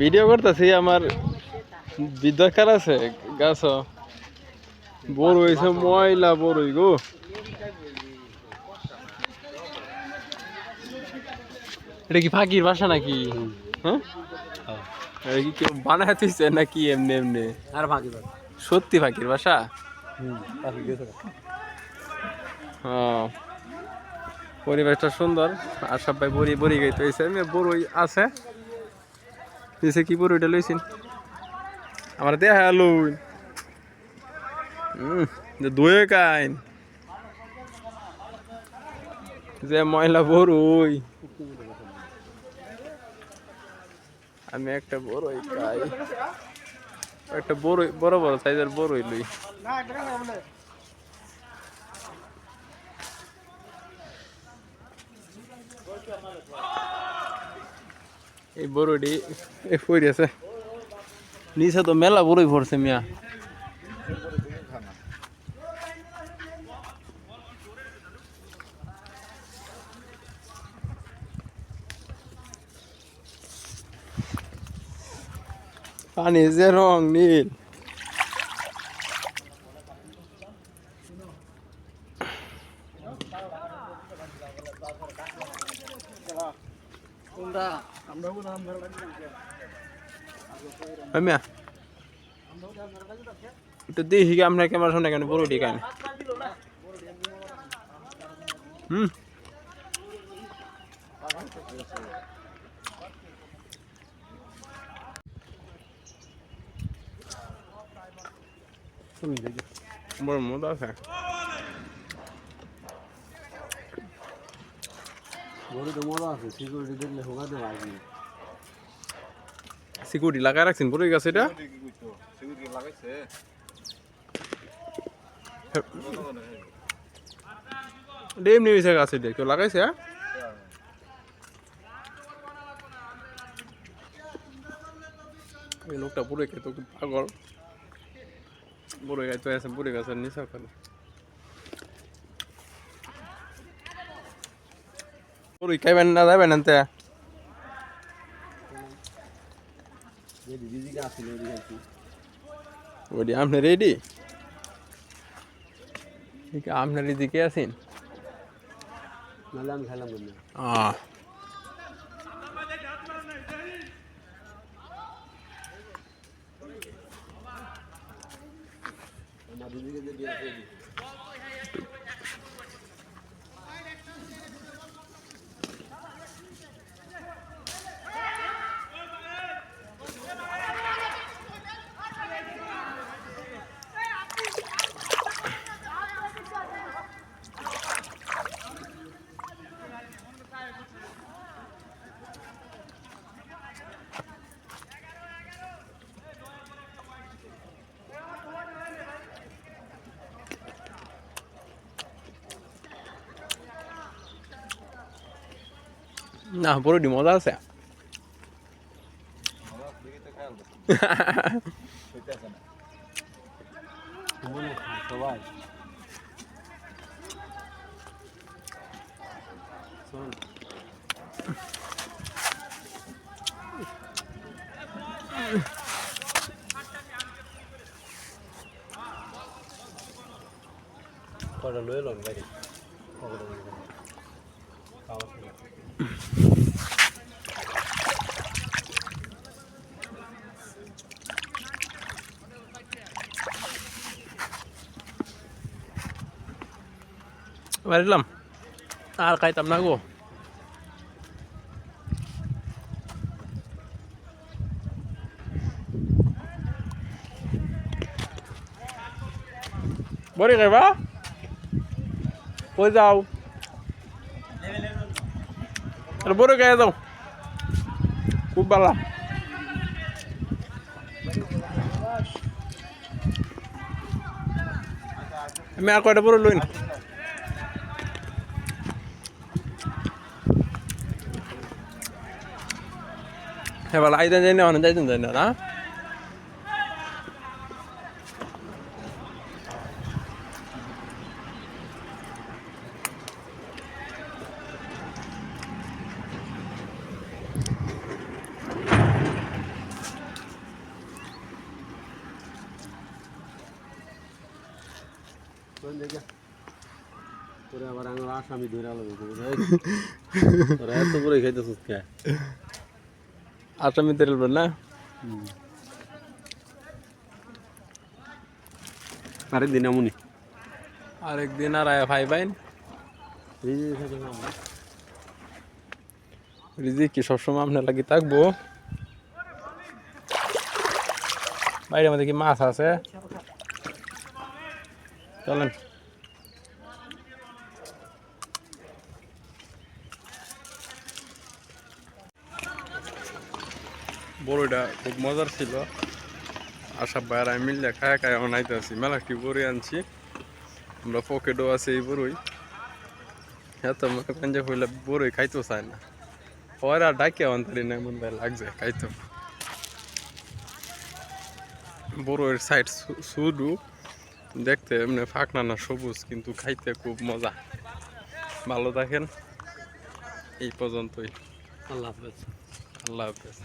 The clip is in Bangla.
ভিডিও করতেছি আমার বিদরকার আছে গাছ। বড় হয়েছে ময়লা বড়ই গো এটা কি ফাঁকির বাসা নাকি? হ্যাঁ? কি কেউ বানায় তুইছে নাকি এমনি এমনি? আর ফাঁকি সত্যি ফাঁকির বাসা? হুম হ্যাঁ। পরিবেশটা সুন্দর। আর সবাই বড়ি বড়ি গাইতে হয়েছে বড়ই আছে। দিছে কি বড়ইটা লইছেন? আমার দেখা লই দুয়ে কাইন। যে ময়লা বড়ই। আমি একটা বড়ই খাই। একটা বড়ই বড় বড় সাইজের বড়ই লই। এই বড়ডি এ আছে। নিচে তো মেলা বড়ই ভরছে মিয়া। পানি যে রং নীল। কোনটা আমরা কোন আমরা ওই মিয়া তো দেখি কি আপনার ক্যামেরা সামনে কেন বড় ঠিক আছে হুম তুমি দেখি বড় মজা আছে বড় তো মজা আছে সিকিউরিটি লাগাই রাখছেন বড় গাছ এটা? ডেম নিয়েছে গাছ এটা কেউ লাগাইছে হ্যাঁ? এই লোকটা পুরো খেতো খুব পাগল। বুড়ো গাছ আছে বুড়ো গাছের নিচা করে বুড়ি খাইবেন না যাবেন আনতে যদি দিদিকে আসছিল ওদিকে আছি ওডি আপনি রেডি ঠিক আপনার এদিকে আছেন নাহলে আমি খেলাম না আহ আমার দিদিকে যদি না বড়ডি মজা আছে। মনে সবাই শোন কটা লয়ে খাওয়া শুনে বাড়িলাম আর খাইতাম না গো বড়ি খাইবা কই যাও আরে বড়ি খাই যাও খুব ভালো আমি আর কয়টা বড় লই না এবার আইতেন যাই না অনেক যাইতেন যাই না তোরে আবার আমার আসামি ধরে আলো তোরা এত করে খাইতেছিস কে? আসামি না? আরে দিন এমনই আরেকদিন আর আয়া ভাই বাইন রিজিক কি সবসময় আপনার লাগি থাকব? বাইরে মধ্যে কি মাছ আছে? চলেন। বড়ইটা খুব মজার ছিল। আশা বাইরে আমি মিললে খায় খায় অনাইতেছি মেলা কি বড়ি আনছি? আমরা পকেটও আছে এই বড়ই। হ্যাঁ তো মনে করেন যে হইলে বড়ই খাইতেও চায় না। ওরা ডাকে অন্তরি না এমন ভাই লাগছে, খাইতো। বড়ইয়ের সাইড শুধু দেখতে এমনি ফাঁকনা না সবুজ কিন্তু খাইতে খুব মজা। ভালো থাকেন। এই পর্যন্তই। আল্লাহ হাফেজ। আল্লাহ হাফেজ।